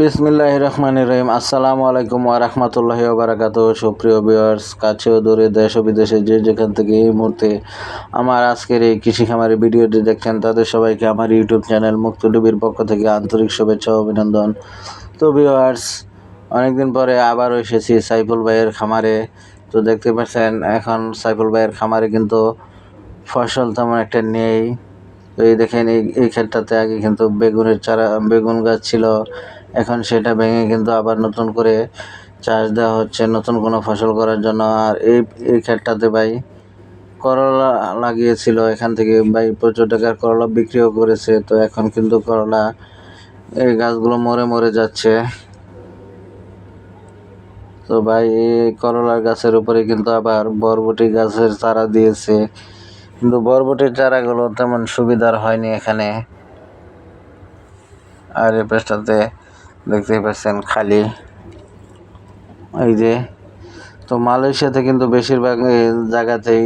বিসমিল্লাহ রহমান রহিম আসসালামু আলাইকুম রাহমাতুল্লাহি ওয়া বারাকাতুহু। সুপ্রিয় ভিউয়ার্স কাছে ও দূরে দেশ ও বিদেশে যে যেখান থেকে এই মুহূর্তে আমার আজকের এই কৃষি খামারের ভিডিওটি দেখছেন, তাদের সবাইকে আমার ইউটিউব চ্যানেল মুক্ত টিভির পক্ষ থেকে আন্তরিক শুভেচ্ছা ও অভিনন্দন। তো ভিউয়ার্স, অনেকদিন পরে আবার এসেছি সাইফুল ভাইয়ের খামারে। তো দেখতে পাচ্ছেন, এখন সাইফুল ভাইয়ের খামারে কিন্তু ফসল তেমন একটা নেই। এই দেখেন, এই এই ক্ষেতটাতে আগে কিন্তু বেগুনের চারা, বেগুন গাছ ছিল। এখন সেটা ভেঙে কিন্তু আবার নতুন করে চাষ দেওয়া হচ্ছে নতুন কোনো ফসল করার জন্য। আর এই এই ক্ষেতটাতে ভাই করলা লাগিয়েছিল এখান থেকে। ভাই প্রচুর টাকার করলা বিক্রিও করেছে। তো এখন কিন্তু করলা এই গাছগুলো মরে মরে যাচ্ছে। তো ভাই এই করলার গাছের উপরে কিন্তু আবার বরবটি গাছের চারা দিয়েছে। কিন্তু বরবটির চারাগুলো তেমন সুবিধার হয়নি এখানে। আর এই পেছটাতে দেখতেই পাচ্ছেন খালি। এই যে, তো মালয়েশিয়াতে কিন্তু বেশিরভাগ জায়গাতেই,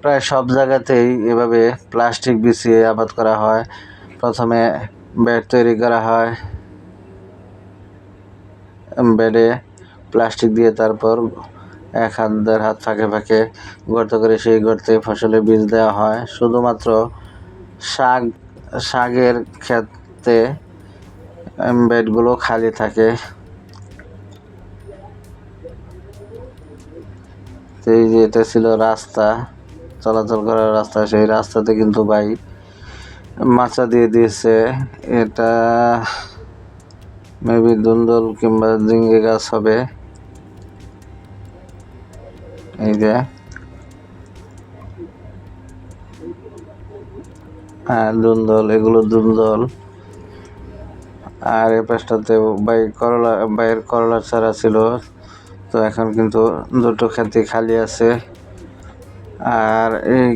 প্রায় সব জায়গাতেই এভাবে প্লাস্টিক বিছিয়ে আবাদ করা হয়। প্রথমে বেড তৈরি করা হয়। বেডে প্লাস্টিক দিয়ে তারপর এক হাত দেড় হাত ফাঁকে ফাঁকে গর্ত করে সেই গর্তে ফসলের বীজ দেওয়া হয়। শুধুমাত্র শাক শাকের ক্ষেত্রে বেডগুলো খালি থাকে। এই যে এটা ছিল রাস্তা, চলাচল করার রাস্তা, সেই রাস্তাতে কিন্তু ভাই মাচা দিয়ে দিয়েছে। এটা মেবি দুন্দল কিংবা জিঙ্গে গাছ হবে। এই যে। হ্যাঁ দুন্দল, এগুলো দুন্দল। আর এ পাশটাতে বাই করলা বাইয়ের করলার চারা ছিল। তো এখন কিন্তু দুটো খেতে খালি আছে। আর এই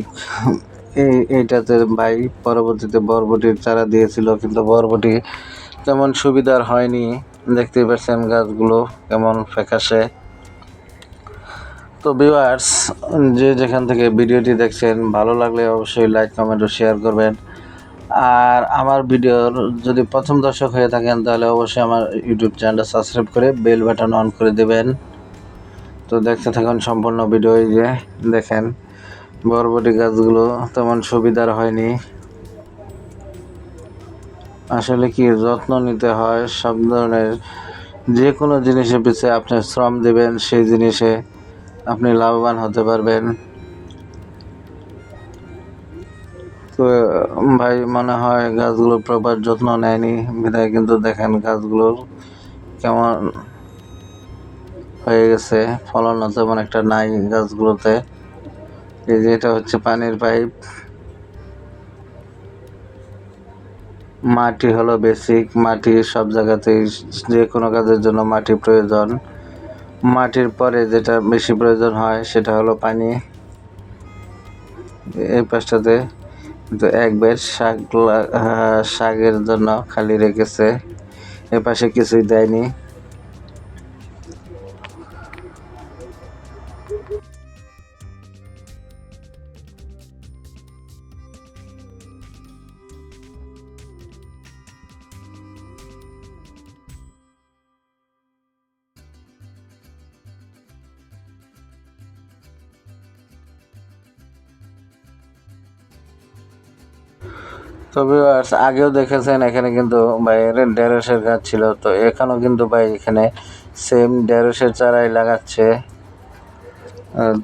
এই, এইটাতে ভাই পরবর্তীতে বরবটির চারা দিয়েছিল, কিন্তু বরবটি তেমন সুবিধার হয়নি। দেখতেই পাচ্ছেন গাছগুলো কেমন ফ্যাকাশে। তো ভিউয়ার্স যে যেখান থেকে ভিডিওটি দেখছেন, ভালো লাগলে অবশ্যই লাইক কমেন্ট ও শেয়ার করবেন। আর আমার ভিডিওর যদি প্রথম দর্শক হয়ে থাকেন, তাহলে অবশ্যই আমার ইউটিউব চ্যানেলটা সাবস্ক্রাইব করে বেল বাটন অন করে দেবেন। তো দেখতে থাকুন সম্পূর্ণ ভিডিও যে দেখেন, বরবটি গাছগুলো তেমন সুবিধার হয়নি। আসলে কি, যত্ন নিতে হয়, সব ধরনের যে কোনো জিনিসের পিছিয়ে আপনি শ্রম দেবেন, সেই জিনিসে আপনি লাভবান হতে পারবেন। তো, ভাই, মনে হয় গাছগুলো প্রপার যত্ন নেয়নি। বিধায় কিন্তু দেখেন গাছগুলোর কেমন হয়ে গেছে। ফলনও তেমন একটা নাই গাছগুলোতে। এই যে, এটা হচ্ছে পানির পাইপ। মাটি হলো বেসিক মাটি সব জায়গাতেই যে কোনো কাজের জন্য মাটি প্রয়োজন। মাটির পরে যেটা বেশি প্রয়োজন হয়, সেটা হলো পানি। এই পাশটাতে কিন্তু এক বেড শাক শাকের জন্য খালি রেখেছে। এ পাশে কিছুই দেয়নি। তবে আগেও দেখেছেন, এখানে কিন্তু বাইরে ঢেঁড়সের গাছ ছিল। তো এখানেও কিন্তু ভাই এখানে সেম ঢেঁড়সের চারাই লাগাচ্ছে।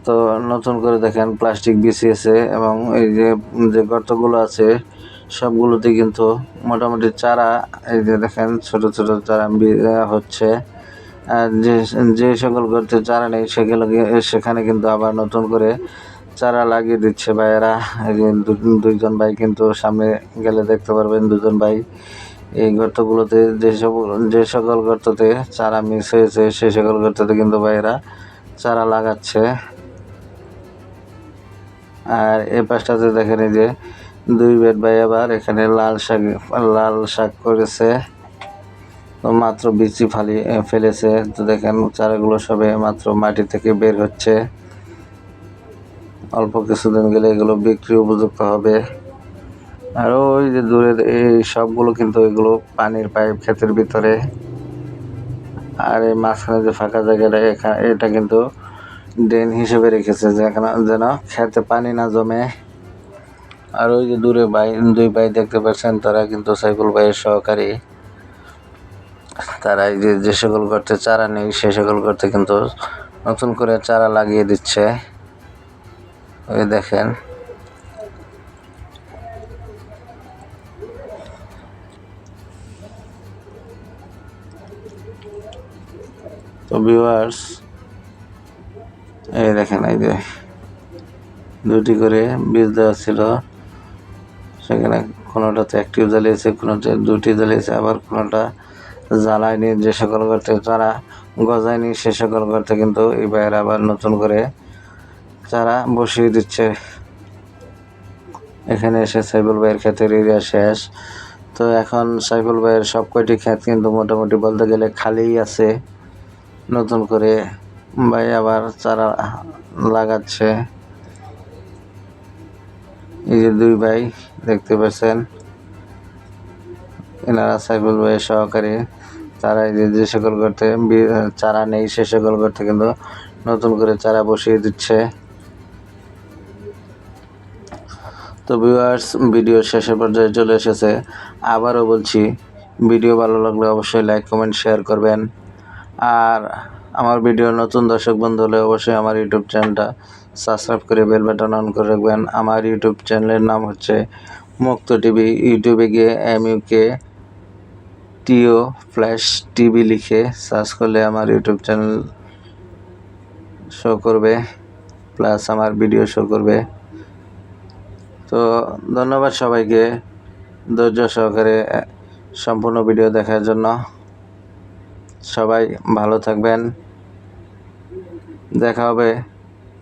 তো নতুন করে দেখেন প্লাস্টিক বিছিয়েছে এবং এই যে যে গর্তগুলো আছে, সবগুলোতে কিন্তু মোটামুটি চারা, এই যে দেখেন ছোট ছোট চারা হচ্ছে। আর যে যে সকল গর্তে চারা নেই সেগুলো সেখানে কিন্তু আবার নতুন করে চারা লাগিয়ে দিচ্ছে ভাইয়েরা। দুইজন ভাই কিন্তু সামনে গেলে দেখতে পারবেন, দুজন ভাই এই গর্তগুলোতে যে সব, যে সকল গর্ততে চারা মিস হয়েছে সেই সকল গর্ততে কিন্তু ভাইয়েরা চারা লাগাচ্ছে। আর এই পাশটাতে দেখেন এই যে দুই বেড ভাই আবার এখানে লাল শাক লাল শাক করেছে। মাত্র বিচি ফালি ফেলেছে। তো দেখেন, চারাগুলো সবে মাত্র মাটি থেকে বের হচ্ছে। অল্প কিছুদিন গেলে এগুলো বিক্রি উপযুক্ত হবে। আর ওই যে দূরে এই সবগুলো কিন্তু এগুলো পানির পাইপ ক্ষেতের ভিতরে। আর এই মাঝখানে যে ফাঁকা জায়গাটা এখানে এটা কিন্তু ড্রেন হিসেবে রেখেছে, যেখানে যেন খেতে পানি না জমে। আর ওই যে দূরে ভাই দুই ভাই দেখতে পাচ্ছেন, তারা কিন্তু সাইফুল ভাইয়ের সহকারী। তারা এই যে সকল করতে চারা নেই, সে সকল করতে কিন্তু নতুন করে চারা লাগিয়ে দিচ্ছে। ওই দেখেন। তো ভিউয়ার্স এই দেখেন, এই যে দুটি করে বীজ দেওয়া ছিল। সেখানে কোনোটাতে একটি জ্বালিয়েছে কোনোটা দুটি জ্বালিয়েছে, আবার কোনোটা জ্বালায়নি। যে সকল করতে তারা গজায়নি, সে সকল করতে কিন্তু এই ভাইয়ের আবার নতুন করে চারা বসিয়ে দিচ্ছে। এখানে এসে সাইবুল ভাইয়ের ক্ষেতের এরিয়া শেষ। তো এখন সাইফুল ভাইয়ের সব কয়টি ক্ষেত কিন্তু মোটামুটি বলতে গেলে খালিই আছে। নতুন করে ভাই আবার চারা লাগাচ্ছে। এই যে দুই ভাই দেখতে পাচ্ছেন, এনারা সাইফুল ভাইয়ের সহকারী। তারা এই যে সকল করতে চারা নেই, সে সকল করতে কিন্তু নতুন করে চারা বসিয়ে দিচ্ছে। তো ভিউয়ার্স ভিডিও শেষের পর্যায়ে চলে এসেছে। আবারও বলছি ভিডিও ভালো লাগলে অবশ্যই লাইক কমেন্ট শেয়ার করবেন। আর আমার ভিডিও নতুন দর্শক বন্ধু হলে অবশ্যই আমার ইউটিউব চ্যানেলটা সাবস্ক্রাইব করে বেল বাটন অন করে রাখবেন। আমার ইউটিউব চ্যানেলের নাম হচ্ছে মুক্ত টিভি। ইউটিউবে গিয়ে M U K T O flash TV লিখে সার্চ করলে আমার ইউটিউব চ্যানেল শো করবে প্লাস আমার ভিডিও শো করবে। তো ধন্যবাদ সবাইকে ধৈর্য সহকারে সম্পূর্ণ ভিডিও দেখার জন্য। সবাই ভালো থাকবেন। দেখা হবে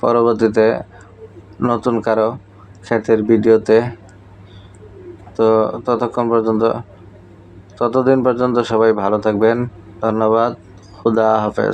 পরবর্তীতে নতুন কারও ক্ষেতের ভিডিওতে। তো ততক্ষণ পর্যন্ত, ততদিন পর্যন্ত সবাই ভালো থাকবেন। ধন্যবাদ। খুদা হাফেজ।